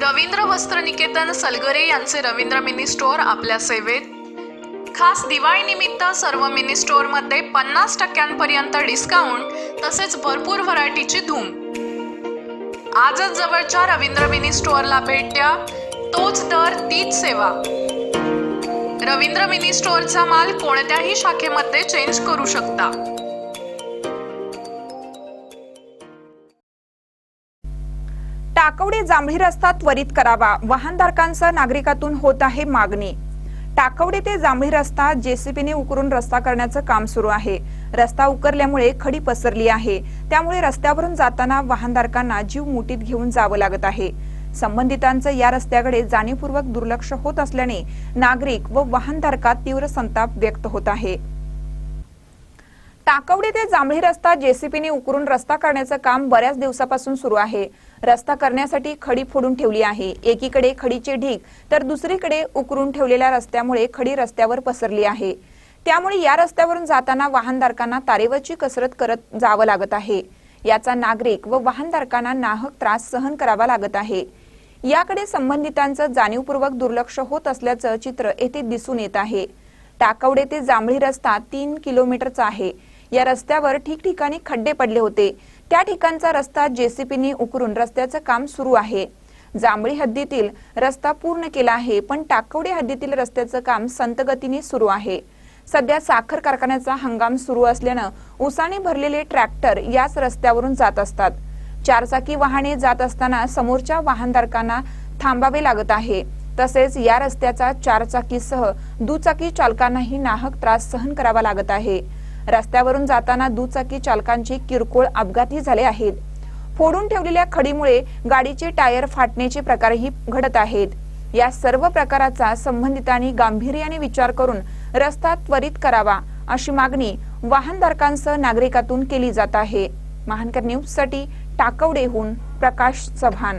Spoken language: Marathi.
रवींद्र वस्त्र निकेतन सलगरे यांचे रवींद्र मिनी स्टोअर आपल्या सेवेत. खास दिवाळी निमित्त सर्व मिनी स्टोअरमध्ये पन्नास टक्क्यांपर्यंत डिस्काउंट तसेच भरपूर व्हरायटीची धूम. आजच जवळच्या रवींद्र मिनी स्टोअरला भेट द्या. तोच दर तीच सेवा. रवींद्र मिनी स्टोअरचा माल कोणत्याही शाखेमध्ये चेंज करू शकता. टाकवडे जांभळी रस्ता त्वरित करावा. वाहनधारकांसह नागरिकातून होत आहे मागणी. टाकवडे ते जांभळी रस्ता जेसीबीने उकरून रस्ता करण्याचं काम सुरू आहे. रस्ता उकरल्यामुळे खडी पसरली आहे. त्यामुळे रस्त्यावरून जाताना वाहनधारकांना जीव मुठीत घेऊन जावं लागत आहे. संबंधितांचं या रस्त्याकडे जाणीवपूर्वक दुर्लक्ष होत असल्याने नागरिक व वाहनधारकात तीव्र संताप व्यक्त होत आहे. टाकवडे ते जांभळी रस्ता जेसीपीने उकरून रस्ता करण्याचं काम बऱ्याच दिवसापासून सुरू आहे. रस्ता करण्यासाठी खडी फोडून ठेवली आहे. एकीकडे खडीचे ढीग तर दुसरीकडे उकरून ठेवलेल्या रस्त्यामुळे खडी रस्त्यावर पसरली आहे. त्यामुळे या रस्त्यावरून जाताना वाहनधारकांना तारेवरची कसरत करत जावं लागत आहे. याचा नागरिक व वाहनधारकांना नाहक त्रास सहन करावा लागत आहे. याकडे संबंधितांचं जाणीवपूर्वक दुर्लक्ष होत असल्याचं चित्र येथे दिसून येत आहे. टाकवडे ते जांभळी रस्ता तीन किलोमीटरचा आहे. या रस्त्यावर ठिकठिकाणी खड्डे पडले होते. त्या ठिकाणचा रस्ता जेसीबीने उकरून रस्त्याचं काम सुरू आहे. जांभळी हद्दीतील रस्ता पूर्ण केला आहे पण टाकवडे हद्दीतील रस्त्याचं काम संतगतीने सुरू आहे. सध्या साखर कारखान्याचा हंगाम सुरू असल्यानं उसाने भरलेले ट्रॅक्टर याच रस्त्यावरून जात असतात. चारचाकी वाहने जात असताना समोरच्या वाहनधारकांना थांबावे लागत आहे. तसेच या रस्त्याचा चारचाकीसह दुचाकी चालकांनाही नाहक त्रास सहन करावा लागत आहे. रस्त्यावरून जाताना दुचाकी चालकांचे किरकोळ अपघातही झाले आहेत. फोडून ठेवलेल्या खडीमुळे गाडीचे टायर फाटण्याचे प्रकारही घडत आहेत. या सर्व प्रकाराचा संबंधितांनी गांभीर्याने विचार करून रस्ता त्वरित करावा अशी मागणी वाहनधारकांसह नागरिकातून केली जात आहे. महानकर न्यूजसाठी टाकवडेहून प्रकाश चव्हाण.